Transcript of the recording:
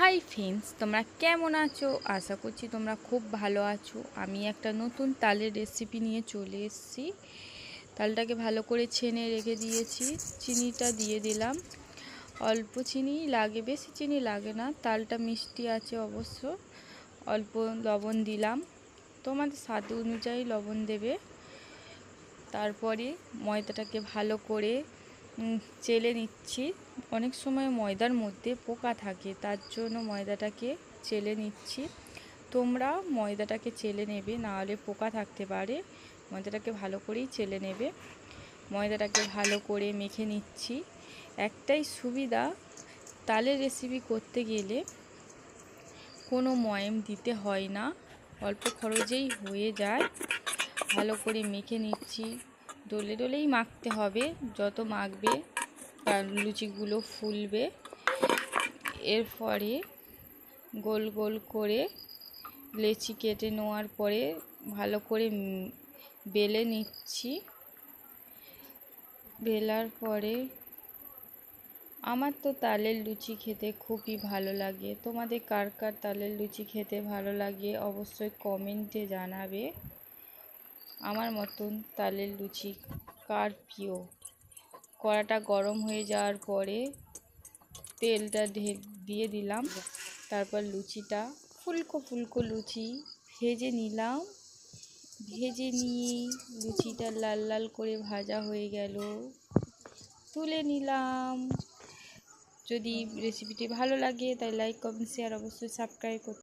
Hi friends, তোমরা কেমন আছো? আশা করছি তোমরা খুব ভালো আছো। আমি একটা নতুন তালের রেসিপি নিয়ে চলে এসেছি। তালটাকে ভালো করে ছেনে রেখে দিয়েছি। চিনিটা দিয়ে দিলাম। অল্প চিনি লাগে, বেশি চিনি লাগে না। তালটা মিষ্টি আছে অবশ্য। অল্প লবণ দিলাম। তোমাদের স্বাদ অনুযায়ী লবণ দেবে। তারপরে ময়দাটাকে ভালো করে চেলে নিচ্ছি। অনেক সময় ময়দার মধ্যে পোকা থাকে, তার জন্য ময়দাটাকে চেলে নিচ্ছি। তোমরা ময়দাটাকে চেলে নেবে নাহলে পোকা থাকতে পারে। ময়দাটাকে ভালো করেই চেলে নেবে। ময়দাটাকে ভালো করে মেখে নিচ্ছি। একটাই সুবিধা, তালের রেসিপি করতে গেলে কোনো ময়েম দিতে হয় না। অল্প খরচেই হয়ে যায়। ভালো করে মেখে নিচ্ছি। ডলে ডলেই মাখতে হবে, যত মাখবে তার লুচিগুলো ফুলবে। এরপরে গোল গোল করে লেচি কেটে নেওয়ার পরে ভালো করে বেলে নিচ্ছি। বেলার পরে আমার তো তালের লুচি খেতে খুবই ভালো লাগে। তোমাদের কার কার তালের লুচি খেতে ভালো লাগে অবশ্যই কমেন্টে জানাবে। আমার মতন তালের লুচি কার প্রিয়? কড়াটা গরম হয়ে যাওয়ার পরে তেলটা দিয়ে দিলাম। তারপর লুচিটা ফুলকো ফুলকো লুচি ভেজে নিলাম। ভেজে নিয়ে লুচিটা লাল লাল করে ভাজা হয়ে গেল। তুলে নিলাম। যদি রেসিপিটি ভালো লাগে তাই লাইক, কমেন্ট, শেয়ার অবশ্যই সাবস্ক্রাইব করতে